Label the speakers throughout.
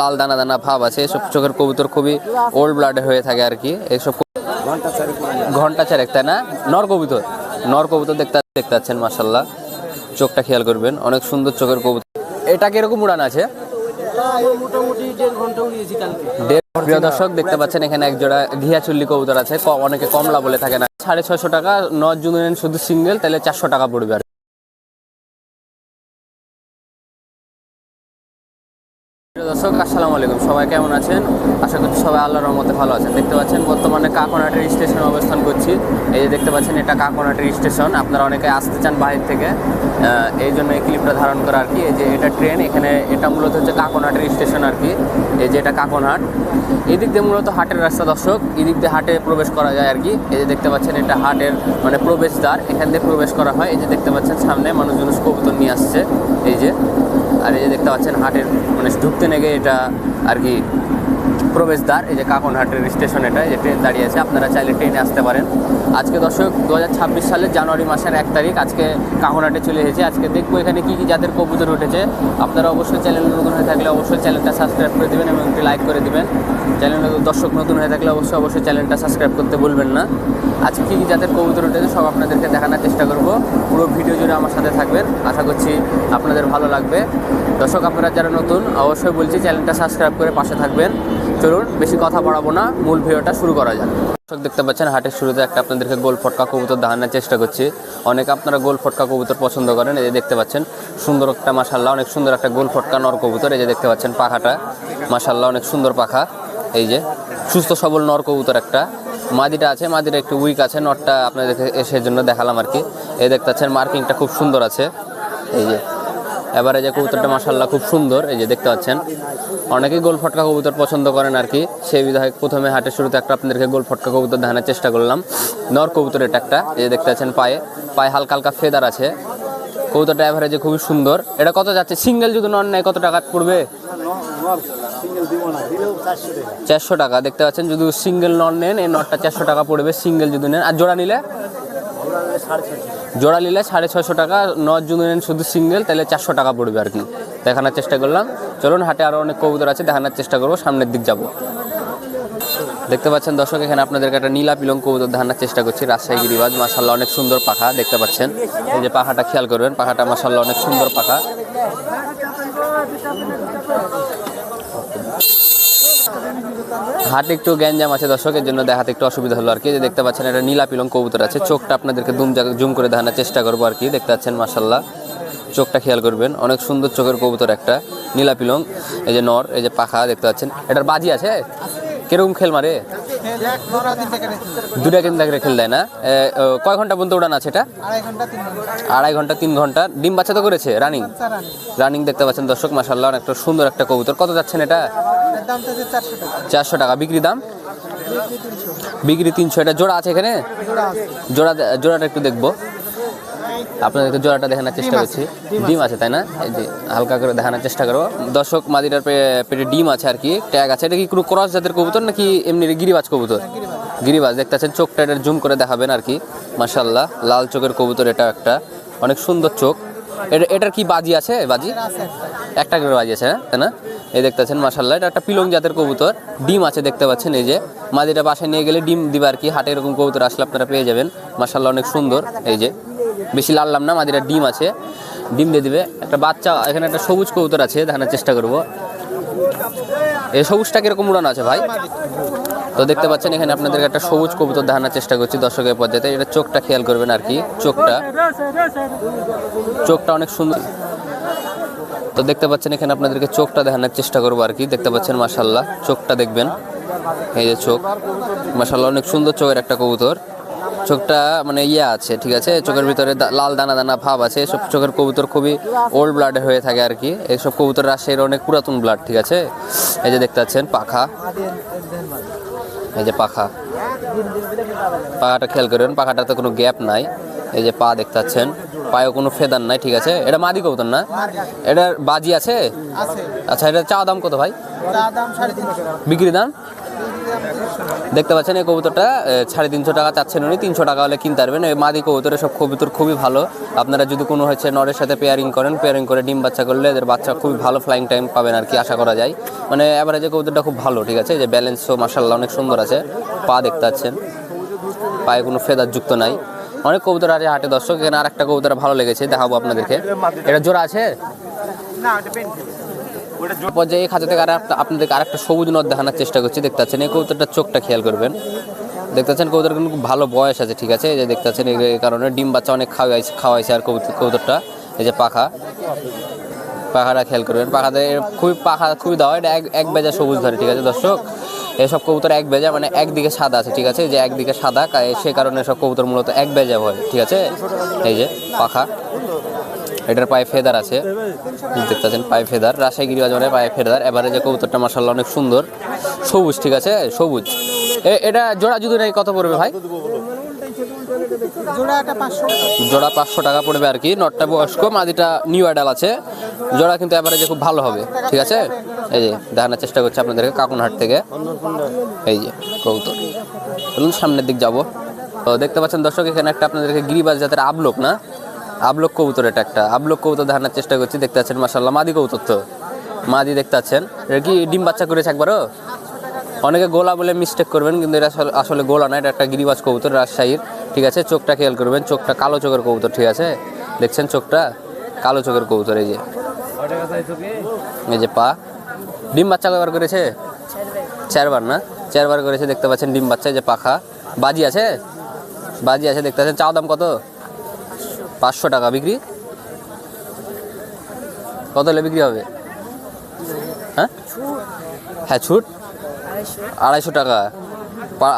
Speaker 1: লাল দানা দানা ভাব আছে, এসব চোখের কবুতর খুবই ওল্ড ব্লাডে হয়ে থাকে আর কি এইসব ঘণ্টা চারেক, তাই না? নর কবুতর। নর কবুতর দেখতে দেখতে পাচ্ছেন মাসাল্লাহ চোখটা খেয়াল করবেন, অনেক সুন্দর চোখের কবুতর। এটা কীরকম উড়ান আছে? প্রিয় দর্শক, দেখতে পাচ্ছেন এখানে এক জোড়া ঘিয়া চুল্লি কবুতর আছে অনেকে কমলা বলে থাকে না। সাড়ে ছয়শো টাকা নট জুন শুধু সিঙ্গেল তাহলে চারশো টাকা পড়বে দর্শক, আসসালামু আলাইকুম। সবাই কেমন আছেন? আশা করছি সবাই আল্লাহর রহমতে ভালো আছেন। দেখতে পাচ্ছেন বর্তমানে কাকনাটের স্টেশনে অবস্থান করছি। এই যে দেখতে পাচ্ছেন, এটা কাকনাটের স্টেশন। আপনারা অনেকে আসতে চান বাইরে থেকে। এই জন্য এই ক্লিপটা ধারণ করা আর কি। এই যে এটা ট্রেন, এখানে এটা মূলত হচ্ছে কাকনাটের স্টেশন আর কি। এই যে এটা কাকনহাট। এদিক দিয়ে মূলত হাটের রাস্তা, দর্শক। এদিক দিয়ে হাটে প্রবেশ করা যায় আর কি। এই যে দেখতে পাচ্ছেন, এটা হাটের মানে প্রবেশদ্বার। এখান দিয়ে প্রবেশ করা হয়। এই যে দেখতে পাচ্ছেন, সামনে মানুষজন কবুতর নিয়ে আসছে। এই যে আর এই যে দেখতে পাচ্ছেন হাটের মানে ঢুকতে নেগে এটা আর কি প্রবেশদ্বার, এই যে কাকনহাটের স্টেশন এটা যে ট্রেন দাঁড়িয়ে আছে। আপনারা চাইলে ট্রেনে আসতে পারেন। আজকে দর্শক, দু হাজার ছাব্বিশ সালের জানুয়ারি মাসের এক তারিখ, আজকে কাকনহাটে চলে এসেছে। আজকে দেখব এখানে কী কী জাতের কবুতর উঠেছে। আপনারা অবশ্যই চ্যানেল নতুন হয়ে থাকলে অবশ্যই চ্যানেলটা সাবস্ক্রাইব করে দেবেন এবং একটি লাইক করে দেবেন। চ্যানেল দর্শক নতুন হয়ে থাকলে অবশ্যই অবশ্যই চ্যানেলটা সাবস্ক্রাইব করতে ভুলবেন না। আজকে কী কী জাতের কবুতর উঠেছে সব আপনাদেরকে দেখানোর চেষ্টা করব। পুরো ভিডিও জুড়ে আমার সাথে থাকবেন। আশা করছি আপনাদের ভালো লাগবে। দর্শক, আপনারা যারা নতুন, অবশ্যই বলছি চ্যানেলটা সাবস্ক্রাইব করে পাশে থাকবেন। চলুন, বেশি কথা বাড়াবো না, মূল ভিডিওটা শুরু করা যাক। দর্শক দেখতে পাচ্ছেন, হাটের শুরুতে একটা আপনাদেরকে গোল ফটকা কবুতর দেখানোর চেষ্টা করছি। অনেকে আপনারা গোল ফটকা কবুতর পছন্দ করেন, এই যে দেখতে পাচ্ছেন, সুন্দর একটা মাসাল্লাহ অনেক সুন্দর একটা গোল ফটকা নর কবুতর, এই যে দেখতে পাচ্ছেন পাখাটা। মাসাল্লাহ অনেক সুন্দর পাখা, এই যে সুস্থ সবল নর কবুতর একটা। মাদিটা আছে, মাদিটা একটু উইক আছে নটটা আপনাদেরকে এসের জন্য দেখালাম আর কি। এই দেখতে পাচ্ছেন মার্কিংটা খুব সুন্দর আছে। এই যে এবারে যে কবুতরটা মাসাল্লাহ খুব সুন্দর, এই যে দেখতে পাচ্ছেন। অনেকেই গোল ফটকা কবুতর পছন্দ করেন আর কি। সেই বিধায়ক প্রথমে হাটের শুরুতে একটা আপনাদেরকে গোল ফটকা কবুতর দেখানোর চেষ্টা করলাম। নর কবুতর এটা একটা, এই যে দেখতে পাচ্ছেন পায়ে পায়ে হালকা হালকা ফেদার আছে। কবুতরটা অ্যাভারেজে খুবই সুন্দর। এটা কত যাচ্ছে? সিঙ্গেল যদি নন নেয় কত টাকা পড়বে? চারশো টাকা। দেখতে পাচ্ছেন, যদি সিঙ্গেল নন নেন, এই নটটা চারশো টাকা পড়বে সিঙ্গেল যদি নেন। আর জোড়া নিলে? জোড়া নিলে সাড়ে ছয়শো টাকা নট যদি নেন শুধু সিঙ্গেল তাহলে চারশো টাকা পড়বে আর কি। দেখানোর চেষ্টা করলাম। চলুন, হাটে আরও অনেক কবুতর আছে, দেখানোর চেষ্টা করব, সামনের দিক যাব। দেখতে পাচ্ছেন দর্শক, এখানে আপনাদেরকে একটা নীলা পিলং কবুতর দেখানোর চেষ্টা করছি, রাজশাহী গিরিবাজ মাসাল্লাহ অনেক সুন্দর পাখা, দেখতে পাচ্ছেন। এই যে পাখাটা খেয়াল করবেন, পাখাটা মাসাল্লাহ অনেক সুন্দর পাখা। হাটে একটু গ্যাঞ্জাম আছে দর্শকের জন্য, দেখাতে একটু অসুবিধা হলো আর কি যে দেখতে পাচ্ছেন, এটা নীলা পিলং কবুতর আছে। চোখটা আপনাদেরকে দুম জুম করে দেখানোর চেষ্টা করব আর কি দেখতে পাচ্ছেন মাসাল্লাহ চোখটা খেয়াল করবেন, অনেক সুন্দর চোখের কবুতর একটা নীলা পিলং এই যে নর, এই যে পাখা, দেখতে পাচ্ছেন। এটার বাজি আছে? কীরকম খেল মারে? দুটা কিন্তু দেখে খেল দেয় না? কয় ঘণ্টা পর্যন্ত উড়ান আছে এটা? আড়াই ঘণ্টা, তিন ঘণ্টা। ডিম বাচ্চা তো করেছে, রানিং? রানিং দেখতে পাচ্ছেন দর্শক মাসাল্লাহ একটা সুন্দর একটা কবুতর। কত যাচ্ছেন এটা? চারশো টাকা। বিক্রি দাম? বিক্রি তিনশো। এটা জোড়া আছে এখানে? জোড়া, জোড়াটা একটু দেখব। আপনাদেরকে জোড়াটা দেখানোর চেষ্টা করছি। ডিম আছে। তাই না? এই যে হালকা করে দেখানোর চেষ্টা করব দর্শক মাদিটার পেটে ডিম আছে আর কি ট্যাগ আছে। এটা কি কোনো ক্রস জাতের কবুতর নাকি এমনি গিরিবাজ কবুতর? গিরিবাজ। দেখতে পাচ্ছেন চোখটা এটা জুম করে দেখাবেন আর কি। মাসাল্লাহ লাল চোখের কবুতর এটা একটা। অনেক সুন্দর চোখ। এটা এটার কি বাজি আছে? বাজি? একটা। করে বাজি আছে হ্যাঁ তাই না? এই দেখতে পাচ্ছেন মাসাল্লাহ এটা একটা পিলং জাতের কবুতর। ডিম আছে দেখতে পাচ্ছেন এই যে। মাদিটা বাসায় নিয়ে গেলে ডিম দিবে আর কি। হাটে এরকম কবুতর আসলে আপনারা পেয়ে যাবেন। মাসাল্লাহ অনেক সুন্দর এই যে। বেশি লাললাম না মাদিটা ডিম আছে। ডিম দিয়ে দিবে। একটা বাচ্চা, এখানে একটা সবুজ কবুতর আছে, দেখানোর চেষ্টা করব। এই সবুজটা কীরকম উড়ানো আছে ভাই? তো দেখতে পাচ্ছেন, এখানে আপনাদেরকে একটা সবুজ কবুতর দেখানোর চেষ্টা করছি দর্শকের পর্যায়ে এটা চোখটা খেয়াল করবেন আর কি, চোখটা। চোখটা অনেক সুন্দর। তো দেখতে পাচ্ছেন, এখানে আপনাদেরকে চোখটা দেখানোর চেষ্টা করব আর কি। দেখতে পাচ্ছেন মাসাল্লাহ চোখটা দেখবেন। এই যে চোখ। মাসাল্লাহ অনেক সুন্দর চোখের একটা কবুতর। চোখটা মানে ইয়ে আছে ঠিক আছে? চোখের ভিতরে লাল দানা দানা ভাব আছে এসব চোখের কবুতর খুবই ওল্ড ব্লাডে হয়ে থাকে আর কি। এইসব কবুতর রাজশাহীর অনেক পুরাতন ব্লাড ঠিক আছে? এই যে দেখতে পাচ্ছেন পাখা। এই যে পাখা। পাখাটা খেয়াল করবেন পাখাটাতে কোনো গ্যাপ নাই। এই যে পা দেখতে পাচ্ছেন পায়েও কোনো ফেদার নাই ঠিক আছে? এটা মাদি কবুতর না? এটার বাজি আছে? আচ্ছা এটা চা দাম কত ভাই? বিক্রি দাম? দেখতে পাচ্ছেন এই কবুতরটা সাড়ে তিনশো টাকা চাচ্ছেন উনি, তিনশো টাকা হলে কিনতে পারবেন। এই মাদি কবুতরের সব কবুতর খুবই ভালো। আপনারা যদি কোনো হচ্ছে নরের সাথে পেয়ারিং করেন পেয়ারিং করে ডিম বাচ্চা করলে এদের বাচ্চা খুবই ভালো ফ্লাইং টাইম পাবেন আর কি, আশা করা যায়। মানে অ্যাভারেজে কবুতরটা খুব ভালো, ঠিক আছে? যে ব্যালেন্সও মাসাল্লাহ অনেক সুন্দর আছে। পা দেখতে পাচ্ছেন। পায়ে কোনো ফেদার যুক্ত নাই। অনেক কবুতর আছে হাটে দর্শক, এখানে আর একটা কবুতর ভালো লেগেছে, দেখাবো আপনাদেরকে। এটা জোড়া আছে? পর্যায়ে খাঁচা থেকে আর আপনাদেরকে আরেকটা সবুজ নদ দেখানোর চেষ্টা করছি। দেখতে পাচ্ছেন, এই কবুতরটার চোখটা খেয়াল করবেন। দেখতে পাচ্ছেন কবুতর কিন্তু ভালো বয়স আছে, ঠিক আছে? এই যে দেখতে পাচ্ছেন এই কারণে ডিম বাচ্চা অনেক খাওয়াইছে খাওয়াইছে আর কবুতর কবুতরটা। এই যে পাখা। পাখাটা খেয়াল করবেন। পাখাতে খুবই পাখা খুবই দেওয়া এটা এক এক বেজা সবুজ ধরে, ঠিক আছে দর্শক? এসব কবুতর এক বেজা মানে একদিকে সাদা আছে, ঠিক আছে? যে একদিকে সাদা সে কারণে সব কবুতর মূলত এক বেজা হয়, ঠিক আছে? এই যে পাখা। এটার পায়ে ফেদার আছে। দেখতে পাচ্ছেন, পায়ে ফেদার। রাজশাহী গিরিবাজ মানে পায়ে ফেদার। এবারে যে কবুতরটা মার্শাল্লাহ অনেক সুন্দর। সবুজ, ঠিক আছে? সবুজ। এটা জোড়া যদি নেই কত পড়বে ভাই? জোড়া পাঁচশো টাকা পড়বে আর কি। নটটা বয়স্ক, মাদিটা নিউ অ্যাডাল আছে। জোড়া কিন্তু এবারে যে খুব ভালো হবে, ঠিক আছে? এই যে, দেখানোর চেষ্টা করছি আপনাদেরকে কাকুনহাট থেকে। এই যে কৌতর চলুন সামনের দিক যাব। তো দেখতে পাচ্ছেন দর্শক, এখানে একটা আপনাদেরকে গিরিবাজ জাতের আবলোক, না? আবলোক কবুতর এটা একটা। আবলোক কবুতর দেখানোর চেষ্টা করছি, দেখতে পাচ্ছেন মাসাল্লাহ মাদি কবুতর তো। মাদি দেখতে পাচ্ছেন। এটা কি ডিম বাচ্চা করেছে একবারও? অনেকে গোলা বলে মিস্টেক করবেন, কিন্তু এটা আসলে- গোলা না, এটা একটা গিরিবাজ কবুতর, রাজশাহীর। ঠিক আছে, চোখটা খেয়াল করবেন, চোখটা কালো চোখের কবুতর, ঠিক আছে? দেখছেন চোখটা? কালো চোখের কবুতর, এই যে। এই যে পা। ডিম বাচ্চা কয়বার করেছে? চারবার না? চারবার করেছে, দেখতে পাচ্ছেন ডিম বাচ্চা যে পাখা। বাজি আছে? বাজি আছে, দেখতে পাচ্ছেন। চাও দাম কত? পাঁচশো টাকা বিক্রি। কত হলে বিক্রি হবে? হ্যাঁ? হ্যাঁ ছুট। আড়াইশো টাকা।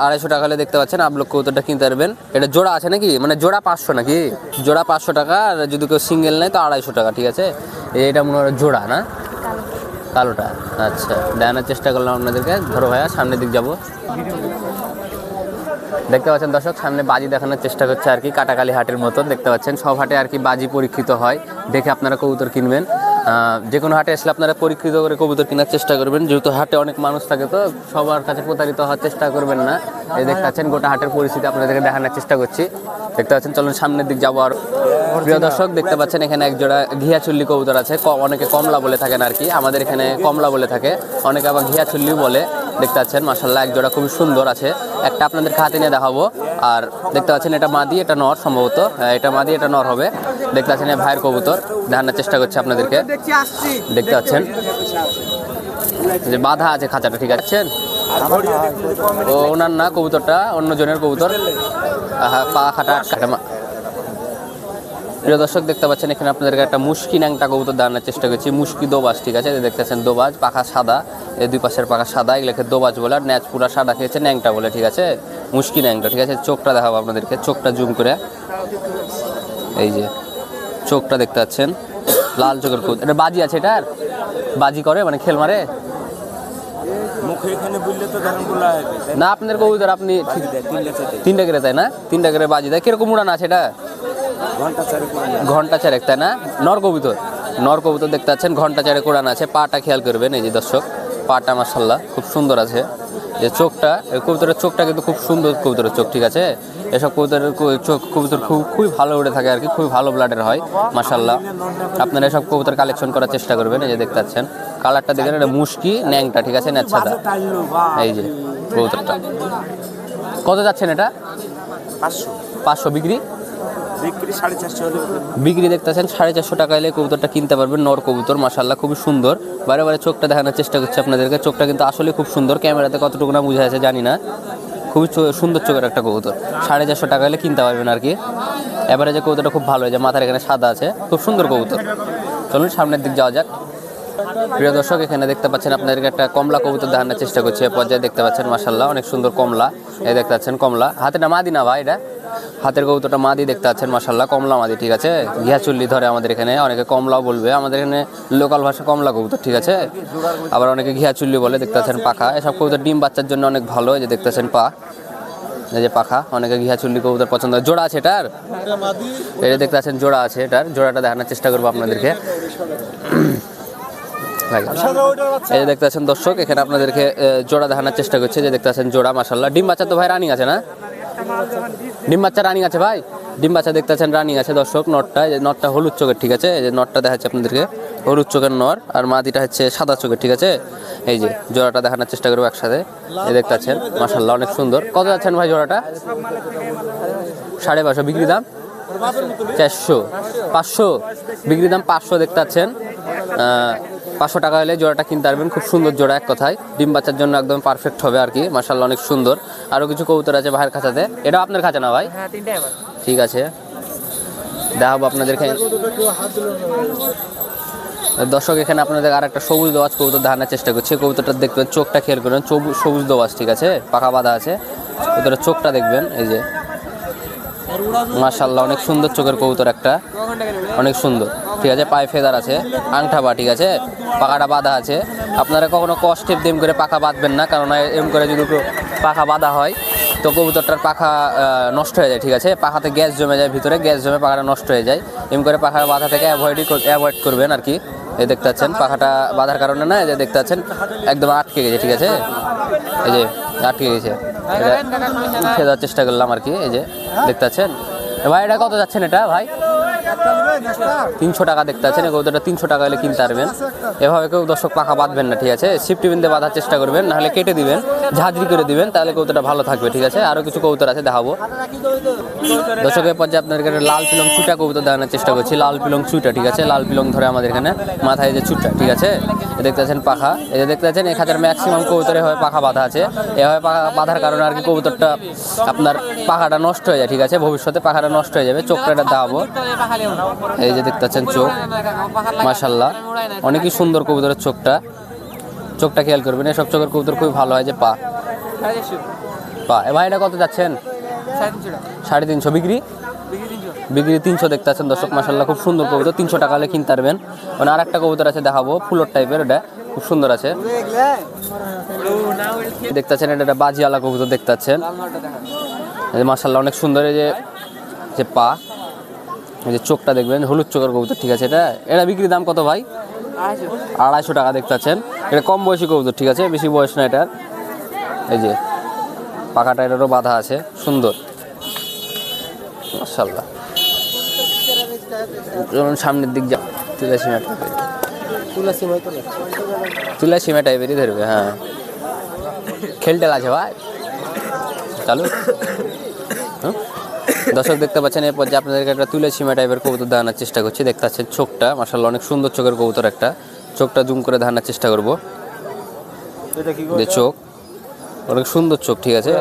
Speaker 1: আড়াইশো টাকা হলে দেখতে পাচ্ছেন আপলোক কৌতরটা কিনতে পারবেন। এটা জোড়া আছে নাকি? মানে জোড়া পাঁচশো নাকি? জোড়া পাঁচশো টাকা, আর যদি কেউ সিঙ্গেল নেয় তো আড়াইশো টাকা, ঠিক আছে? এটা মনে হয় জোড়া, না? কালোটা। আচ্ছা দেখানোর চেষ্টা করলাম আপনাদেরকে। ধরো ভাইয়া, সামনের দিক যাব। দেখতে পাচ্ছেন দর্শক, সামনে বাজি দেখানোর চেষ্টা করছে আর কি, কাটাকালি হাটের মতন দেখতে পাচ্ছেন, সব হাটে আর কি বাজি পরীক্ষিত হয়। দেখে আপনারা কবুতর কিনবেন। যে কোনো হাটে আসলে আপনারা পরীক্ষিত করে কবুতর কেনার চেষ্টা করবেন। যেহেতু হাটে অনেক মানুষ থাকে, তো সবার কাছে প্রতারিত হওয়ার চেষ্টা করবেন না। এই দেখতে পাচ্ছেন, গোটা হাটের পরিস্থিতি আপনাদেরকে দেখানোর চেষ্টা করছি। দেখতে পাচ্ছেন, চলুন সামনের দিক যাব আর। প্রিয় দর্শক, দেখতে পাচ্ছেন, এখানে এক জোড়া ঘিয়া চুল্লি কবুতর আছে। অনেকে কমলা বলে থাকেন আর কি। আমাদের এখানে কমলা বলে থাকে। অনেকে আবার ঘিয়া চুল্লিও বলে। দেখতে পাচ্ছেন মাসাল্লাহ এক জোড়া খুবই সুন্দর আছে। একটা আপনাদের হাতে নিয়ে দেখাবো। আর দেখতে পাচ্ছেন এটা মাদি এটা নর সম্ভবত। হ্যাঁ, এটা মাদি এটা নর হবে। দেখতে পাচ্ছেন এই ভাইয়ের কবুতর। দেখানোর চেষ্টা করছে আপনাদেরকে। দেখতে পাচ্ছেন। যে বাধা আছে খাঁচাটা ঠিক আছে? ও ওনার না কবুতরটা অন্য জনের কবুতর। পা খাটা আটকাটা প্রিয় দর্শক দেখতে পাচ্ছেন এখানে আপনাদেরকে একটা মুশকি ন্যাংটা কবুতর দেখানোর চেষ্টা করছি। মুশকি দোবাজ ঠিক আছে? দেখতেছেন দোবাজ পাখা সাদা। এই দুই পাশের পাখা সাদা এগুলোকে দোবাজ বলে আর ন্যাচ পুরা সাদা খেয়েছে ন্যাংটা বলে ঠিক আছে? মুশকি ন্যাংটা ঠিক আছে? চোখটা দেখাবো আপনাদেরকে চোখটা জুম করে। এই যে চোখটা দেখতে পাচ্ছেন লাল চোখের কবুতর। এটা বাজি আছে এটার বাজি করে মানে খেল মারে? না? আপনাদের কবুতর আপনি ঠিক-
Speaker 2: তিনটা চারটে
Speaker 1: তিনটা করে তাই না? তিনটা করে বাজি দেয়। কীরকম উড়ান আছে এটা? ঘণ্টা চারেক তাই না? নর কবুতর। নর কবুতর দেখতে পাচ্ছেন ঘণ্টা চারেক উড়ান আছে। পাটা খেয়াল করবেন এই যে দর্শক পাটা মাসাল্লাহ খুব সুন্দর আছে। যে চোখটা এই কবুতরের চোখটা কিন্তু খুব সুন্দর কবুতরের চোখ ঠিক আছে? এসব কবুতরের চোখ কবুতর খুব খুবই ভালো উড়ে থাকে আর কি খুবই ভালো ব্লাডের হয় মাসাল্লাহ আপনারা এসব কবুতর কালেকশন করার চেষ্টা করবেন এই যে দেখতে পাচ্ছেন। কালারটা দেখেন এটা মুশকি ন্যাংটা ঠিক আছে? ন্যাচ্ছাদা এই যে কবুতরটা। কত যাচ্ছেন এটা?
Speaker 2: পাঁচশো।
Speaker 1: পাঁচশো বিক্রি?
Speaker 2: বিক্রি
Speaker 1: দেখতেছেন, সাড়ে চারশো টাকা এলে কবুতরটা কিনতে পারবেন। নর কবুতর মাসাল্লাহ খুবই সুন্দর। বারে বারে চোখটা দেখানোর চেষ্টা করছি আপনাদেরকে। চোখটা কিন্তু আসলে খুব সুন্দর। ক্যামেরাতে কতটুকু না বুঝা আছে জানি না। খুবই সুন্দর চোখের একটা কবুতর। সাড়ে চারশো টাকা হলে কিনতে পারবেন আর কি। এবারে যে কবুতরটা খুব ভালো হয়েছে মাথার এখানে সাদা আছে, খুব সুন্দর কবুতর। চলুন সামনের দিক যাওয়া যাক। প্রিয় দর্শক, এখানে দেখতে পাচ্ছেন আপনাদেরকে একটা কমলা কবুতর দেখানোর চেষ্টা করছি। এ পর্যায়ে দেখতে পাচ্ছেন মাসাল্লাহ অনেক সুন্দর কমলা। এ দেখতে পাচ্ছেন কমলা। মাদি না ভাই, এটা? হাতের কবুতরটা মাদি দেখতে পাচ্ছেন মাসাল্লাহ কমলা মাদি, ঠিক আছে? ঘিয়া চুল্লি ধরে আমাদের এখানে, অনেকে কমলাও বলবে, আমাদের এখানে লোকাল ভাষা কমলা কবুতর, ঠিক আছে? আবার অনেকে ঘিয়া চুল্লি বলে, দেখতে পাচ্ছেন পাখা। এসব কবুতর ডিম বাচ্চার জন্য অনেক ভালো যে দেখতে পাচ্ছেন পা। এই যে পাখা, অনেকে ঘিয়া চুল্লি কবুতর পছন্দ জোড়া আছে এটার? এটা দেখতে পাচ্ছেন জোড়া আছে এটার। জোড়াটা দেখানোর চেষ্টা করব আপনাদেরকে। এই যে দেখতে পাচ্ছেন দর্শক, এখানে আপনাদেরকে জোড়া দেখানোর চেষ্টা করছে। যে দেখতে পাচ্ছেন জোড়া মাসাল্লাহ ডিম বাচ্চা তো ভাই রানিং আছে না? ডিম বাচ্চা রানিং আছে ভাই? ডিম বাচ্চা দেখতে পাচ্ছেন রানিং আছে, দর্শক। নটটা নটটা হলুদ চোখের, ঠিক আছে? যে নটটা দেখাচ্ছে আপনাদেরকে। হলুদ চোখের নর, আর মাদিটা হচ্ছে সাদা চোখের, ঠিক আছে? এই যে, জোড়াটা দেখানোর চেষ্টা করব একসাথে। এই দেখতে পাচ্ছেন মাসাল্লাহ অনেক সুন্দর। কত যাচ্ছেন ভাই জোড়াটা? সাড়ে পাঁচশো, বিক্রি দাম? চারশো, পাঁচশো। বিক্রি দাম পাঁচশো দেখতে পাচ্ছেন পাঁচশো টাকা হলে জোড়াটা কিনতে পারবেন। খুব সুন্দর জোড়া এক কথায়। ডিম বাচ্চার জন্য একদম পারফেক্ট হবে আর কি। মার্শাল্লাহ অনেক সুন্দর। আরও কিছু কবুতর আছে ভাইয়ের খাঁচাতে। এটাও আপনার খাঁচা না ভাই? ঠিক আছে। দেখাবো আপনাদেরকে দর্শক এখানে আপনাদের আর একটা সবুজ দোয়াজ কবুতর দেখানোর চেষ্টা করছে। কবুতরটা দেখবেন চোখটা খেয়াল করবেন। সবুজ সবুজ দোয়াজ ঠিক আছে? পাকা বাঁধা আছে। কবুতরের চোখটা দেখবেন এই যে। মাশাল্লাহ অনেক সুন্দর চোখের কবুতর একটা। অনেক সুন্দর। ঠিক আছে, পায়ে ফেদার আছে আংটা বা ঠিক আছে, পাখাটা বাঁধা আছে। আপনারা কখনো কষ্টেপ দেম করে পাখা বাঁধবেন না, কারণ এম করে যদি পাখা বাঁধা হয়, তো কবুতরটার পাখা নষ্ট হয়ে যায়, ঠিক আছে? পাখাতে গ্যাস জমে যায় ভিতরে, গ্যাস জমে পাখাটা নষ্ট হয়ে যায়। এম করে পাখা বাঁধা থেকে অ্যাভয়েডই অ্যাভয়েড করবেন আর কি। এই দেখতে পাচ্ছেন, পাখাটা বাঁধার কারণে না, এই যে দেখতে পাচ্ছেন, একদম আটকে গেছে, ঠিক আছে? এই যে আটকে গেছে। উঠে দেওয়ার চেষ্টা করলাম আর কি, এই যে দেখতে পাচ্ছেন। ভাই, এটা কত যাচ্ছেন এটা, ভাই? তিনশো টাকা দেখতে পাচ্ছেন কবুতরটা তিনশো টাকা হলে কিনতে পারবেন। এভাবে কেউ দর্শক পাখা বাঁধবেন না, ঠিক আছে? সিফটি বিন্দে বাঁধার চেষ্টা করবেন, নাহলে কেটে দিবেন, ঝাঁঝরি করে দিবেন, তাহলে কবুতরটা ভালো থাকবে, ঠিক আছে? আরও কিছু কবুতর আছে, দেখাবো। দর্শকের পর্যায়ে আপনাদেরকে এখানে লাল পিলং চুটা কবুতর দেখানোর চেষ্টা করছি, লাল পিলং চুটা ঠিক আছে? লাল পিলং ধরে আমাদের এখানে মাথায় যে চুটা ঠিক আছে? দেখতে পাচ্ছেন পাখা। এই যে দেখতে পাচ্ছেন হাজার ম্যাক্সিমাম কবুতরে হয় পাখা বাঁধা আছে। এভাবে পাখা বাঁধার কারণে আর কি কবুতরটা আপনার পাখাটা নষ্ট হয়ে যায়, ঠিক আছে? ভবিষ্যতে পাখাটা নষ্ট হয়ে যাবে চোখটা দাবো। এই যে দেখতে পাচ্ছেন চোখ। মাশাল্লাহ অনেকই সুন্দর কবুতরের চোখটা। চোখটা খেয়াল করবেন, এসব চোখের কবুতর খুবই ভালো হয় যে পা। পা। এ ভাই, এটা কত যাচ্ছেন? সাড়ে তিনশো। বিক্রি? বিক্রি তিনশো দেখতে আছেন দর্শক মাসাল্লাহ খুব সুন্দর কবুতর। তিনশো টাকা হলে কিনতে পারবেন। মানে আর একটা কবুতর আছে, দেখাবো। ফুলোর টাইপের এটা। খুব সুন্দর আছে। দেখতে পাচ্ছেন, এটা একটা বাজিওয়ালা কবুতর দেখতে পাচ্ছেন। মাসাল্লাহ অনেক সুন্দর এই যে যে পা। এই যে চোখটা দেখবেন হলুদ চোখের কবুতর ঠিক আছে? এটা এটা বিক্রির দাম কত ভাই? আড়াইশো। টাকা দেখতে পাচ্ছেন এটা কম বয়সী কবুতর ঠিক আছে? বেশি বয়স না এটার। এই যে পাখাটা এটারও বাধা আছে সুন্দর। মাসাল্লাহ চলুন সামনের দিক যা তুলা সীমা টাইপের
Speaker 3: তুলা
Speaker 1: সীমা টাইপেরই ধরবে হ্যাঁ। খেলতে আছে ভাই। চালু? দর্শক দেখতে পাচ্ছেন এরপর যে আপনাদেরকে একটা তুলে সীমা টাইপের কবুতর দেখানোর চেষ্টা করছি দেখতে পাচ্ছেন চোখটা মাসাল্লাহ অনেক সুন্দর চোখের কবুতর একটা। চোখটা জুম করে দেখানোর চেষ্টা করব। যে চোখ অনেক সুন্দর চোখ ঠিক আছে?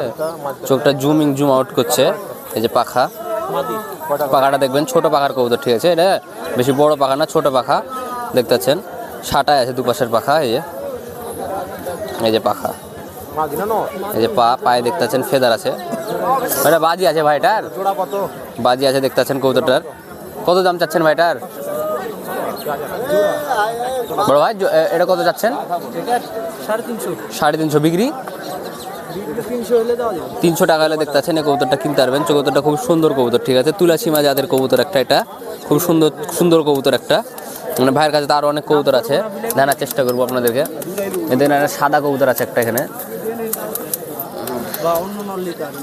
Speaker 1: চোখটা জুমিং জুম আউট করছে এই যে পাখা। পাখাটা দেখবেন ছোট পাখার কবুতর ঠিক আছে? এটা বেশি বড় পাখা না ছোট পাখা দেখতে পাচ্ছেন? সাটায় আছে দুপাশের পাখা এই যে। এই যে পাখা। এই যে পা পায়ে দেখতে পাচ্ছেন ফেদার আছে। এটা বাজি আছে ভাইটার। বাজি আছে, দেখতে পাচ্ছেন কবুতরটার। কত দাম চাচ্ছেন ভাইটার? বড় ভাই এটা কত চাচ্ছেন?
Speaker 3: সাড়ে তিনশো
Speaker 1: বিক্রি।
Speaker 3: তিনশো
Speaker 1: টাকা হলে দেখতে পাচ্ছেন এই কবুতরটা কিনতে পারবেন। কবুতরটা খুব সুন্দর কবুতর, ঠিক আছে? তুলা সীমা যাদের কবুতর একটা এটা। খুব সুন্দর সুন্দর কবুতর একটা। মানে ভাইয়ের কাছে তো আরও অনেক কবুতর আছে। জানার চেষ্টা করব আপনাদেরকে। এদের সাদা কবুতর আছে একটা এখানে।
Speaker 3: বা অন্য নল্লি তার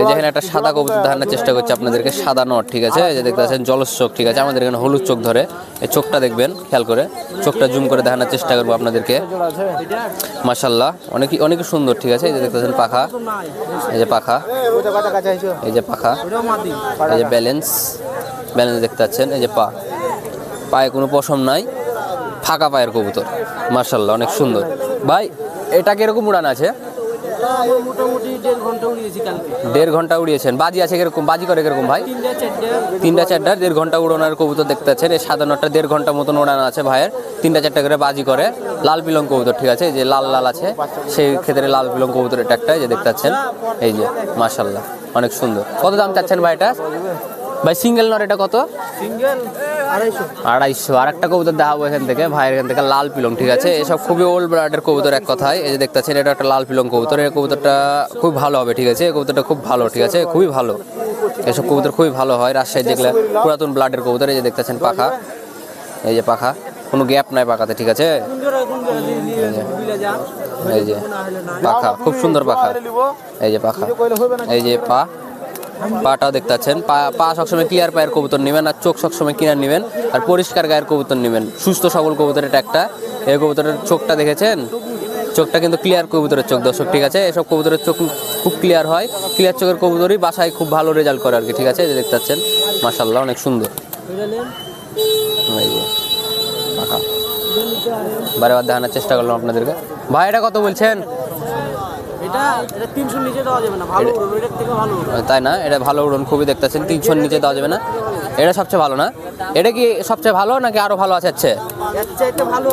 Speaker 1: এই যে এখানে একটা সাদা কবুতর দেখানোর চেষ্টা করছে আপনাদেরকে সাদা নট ঠিক আছে? এই যে দেখতে পাচ্ছেন জলস চোখ ঠিক আছে? আমাদের এখানে হলুদ চোখ ধরে এই চোখটা দেখবেন খেয়াল করে। চোখটা জুম করে দেখানোর চেষ্টা করব আপনাদেরকে। মাসাল্লাহ অনেকই অনেক সুন্দর ঠিক আছে? এই যে দেখতে পাচ্ছেন পাখা। এই যে পাখা। এই যে পাখা। এই যে ব্যালেন্স। ব্যালেন্স দেখতে পাচ্ছেন এই যে পা। পায়ে কোনো পশম নাই ফাঁকা পায়ের কবুতর। মার্শাল্লাহ অনেক সুন্দর। ভাই এটা কীরকম উড়ান আছে?
Speaker 3: দেড় ঘণ্টা উড়িয়েছি কালকে।
Speaker 1: দেড় ঘণ্টা উড়িয়েছেন। বাজি আছে কীরকম? বাজি করে কীরকম ভাই?
Speaker 3: তিনটা চারটে।
Speaker 1: দেড় ঘণ্টা উড়ানোর কবুতর দেখতে পাচ্ছেন। এই নটটা দেড় ঘণ্টা মতন উড়ানো আছে ভাইয়ের। তিনটা চারটা করে বাজি করে। লাল পিলং কবুতর ঠিক আছে? যে লাল লাল আছে। সেই ক্ষেত্রে লাল পিলং কবুতর এটা একটা যে দেখতে পাচ্ছেন। এই যে মাশাল্লাহ অনেক সুন্দর। কত দাম চাচ্ছেন ভাই এটা? ভাই সিঙ্গেল নর এটা কত?
Speaker 3: সিঙ্গেল আড়াইশো।
Speaker 1: আর একটা কবুতর দেখাবো এখান থেকে। ভাইয়ের এখান থেকে লাল পিলং ঠিক আছে? এসব খুবই ওল্ড ব্রাডের কবুতর এক কথায়। এই যে দেখতে পাচ্ছেন এটা একটা লাল পিলং কবুতর। এই কবুতরটা খুব ভালো হবে ঠিক আছে? এই কবুতরটা খুব ভালো ঠিক আছে? খুবই ভালো। এসব কবুতর খুবই ভালো হয়। রাজশাহী যেগুলো পুরাতন ব্লাডের কবুতর এই যে দেখতে পাচ্ছেন পাখা। এই যে পাখা। কোনো গ্যাপ নাই পাখাতে ঠিক আছে? এই যে পাখা খুব সুন্দর পাখা। এই যে পাখা। এই যে পা। পাটাও দেখতে পাচ্ছেন। পা পা সবসময় ক্লিয়ার পায়ের কবুতর নেবেন আর চোখ সবসময় ক্লিয়ার নেবেন আর পরিষ্কার গায়ের কবুতর নেবেন। সুস্থ সবল কবুতর এটা একটা। এই কবুতরের চোখটা দেখেছেন? চোখটা কিন্তু ক্লিয়ার কবুতরের চোখ, দর্শক, ঠিক আছে? এসব কবুতরের চোখ খুব ক্লিয়ার হয়। ক্লিয়ার চোখের কবুতরই বাসায় খুব ভালো রেজাল্ট করে আর কি, ঠিক আছে? যে দেখতে পাচ্ছেন মাসাল্লাহ অনেক সুন্দর। বারে বার দেখানোর চেষ্টা করলাম আপনাদেরকে। ভাই, এটা কত বলছেন?
Speaker 3: এটা এটা তিনশো নিচে দেওয়া যাবে না ভালো উড়বে এটার থেকে ভালো
Speaker 1: তাই না? এটা ভালো উড়ন খুবই দেখতেছেন। তিনশোর নিচে দেওয়া যাবে না। এটা সবচেয়ে ভালো না? এটা কি সবচেয়ে ভালো নাকি আরও ভালো আছে
Speaker 3: এর চাইতে ভালো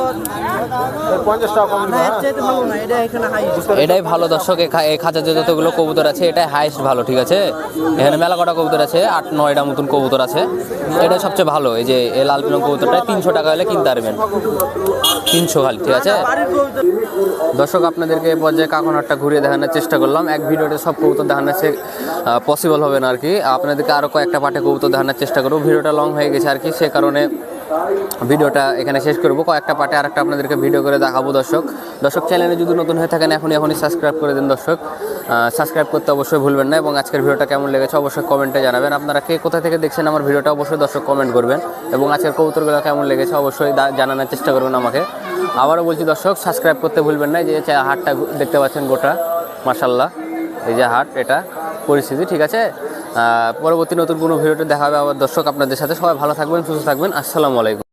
Speaker 3: পঞ্চাশ টাকা কম না এর চাইতে ভালো না এটা এখানে হাই
Speaker 1: এটাই ভালো দর্শক এই খা- এই খাঁচাতে যতগুলো কবুতর আছে এটাই হাইস্ট ভালো ঠিক আছে? এখানে মেলা কটা কবুতর আছে আট নয়টা মতন কবুতর আছে। এটাই সবচেয়ে ভালো এই যে এই লাল পিলং কবুতরটা তিনশো টাকা হলে কিনতে পারবেন। তিনশো খালি ঠিক আছে? দর্শক আপনাদেরকে এই পর্যায়ে কাকনহাটটা ঘুরিয়ে দেখানোর চেষ্টা করলাম। এক ভিডিওতে সব কবুতর দেখানোর পসিবল হবে না আর কি। আপনাদেরকে আরও কয়েকটা পাটে কবুতর দেখানোর চেষ্টা করব। ভিডিওটা লং হয়ে গেছে আর কি সে কারণে ভিডিওটা এখানে শেষ করব। কয়েকটা পাটে আরেকটা আপনাদেরকে ভিডিও করে দেখাবো দর্শক। দর্শক চ্যানেলে যদি নতুন হয়ে থাকেন, এখনই এখনই সাবস্ক্রাইব করে দিন দর্শক। সাবস্ক্রাইব করতে অবশ্যই ভুলবেন না এবং আজকের ভিডিওটা কেমন লেগেছে অবশ্যই কমেন্টে জানাবেন। আপনারা কে কোথা থেকে দেখছেন আমার ভিডিওটা অবশ্যই দর্শক কমেন্ট করবেন এবং আজকের কবুতরগুলো কেমন লেগেছে অবশ্যই জানানোর চেষ্টা করবেন আমাকে। আবারও বলছি দর্শক সাবস্ক্রাইব করতে ভুলবেন না। যে হাটটা দেখতে পাচ্ছেন গোটা মার্শাল্লাহ এই যে হাট, এটা পরিস্থিতি, ঠিক আছে? পরবর্তী নতুন কোনো ভিডিওতে দেখা হবে। আবার দর্শক আপনাদের সাথে। সবাই ভালো থাকবেন, সুস্থ থাকবেন। আসসালামু আলাইকুম।